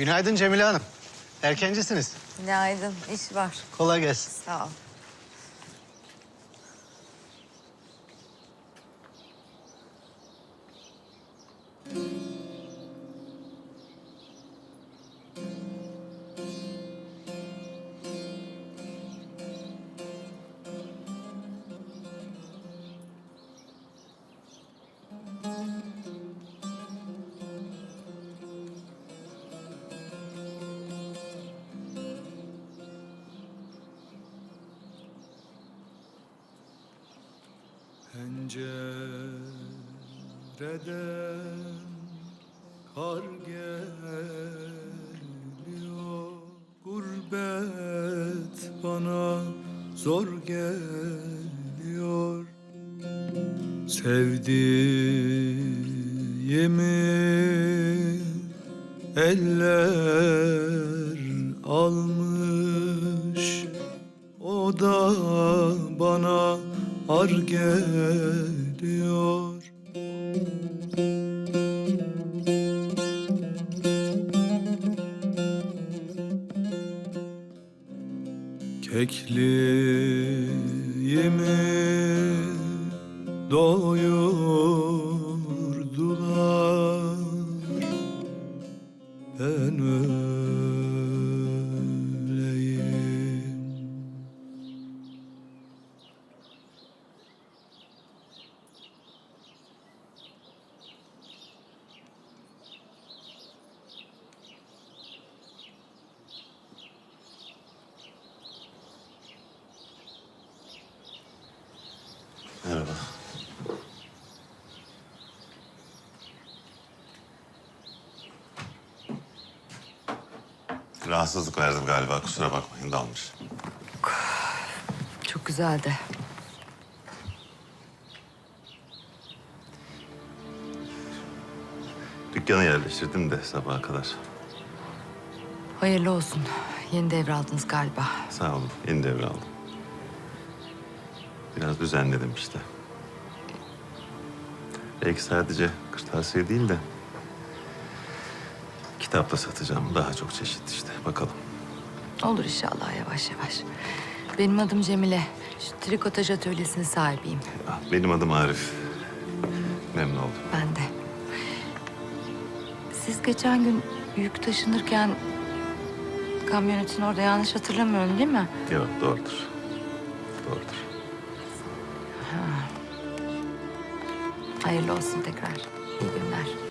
Günaydın Cemile Hanım. Erkencisiniz. Günaydın. İş var. Kolay gelsin. Sağ ol. Pencereden kar geliyor. Gurbet bana zor geliyor. Sevdiğimi eller almış O da bana ar geliyor. Kekliğimi doyurdular Rahatsızlık verdim galiba. Kusura bakmayın dalmış. Çok güzeldi. Dükkanı yerleştirdim de sabaha kadar. Hayırlı olsun. Yeni devraldınız galiba. Sağ olun. Yeni devraldım. Biraz düzenledim işte. Belki sadece kırtasiye değil de... ...kitap da satacağım. Daha çok çeşit işte. Bakalım. Olur inşallah yavaş yavaş. Benim adım Cemile. Şu trikotaj atölyesinin sahibiyim. Ah, Benim adım Arif. Memnun oldum. Ben de. Siz geçen gün yük taşınırken... ...kamyonetin orada yanlış hatırlamıyorum değil mi? Yok doğrudur. Doğrudur. Hayırlı olsun tekrar. İyi günler.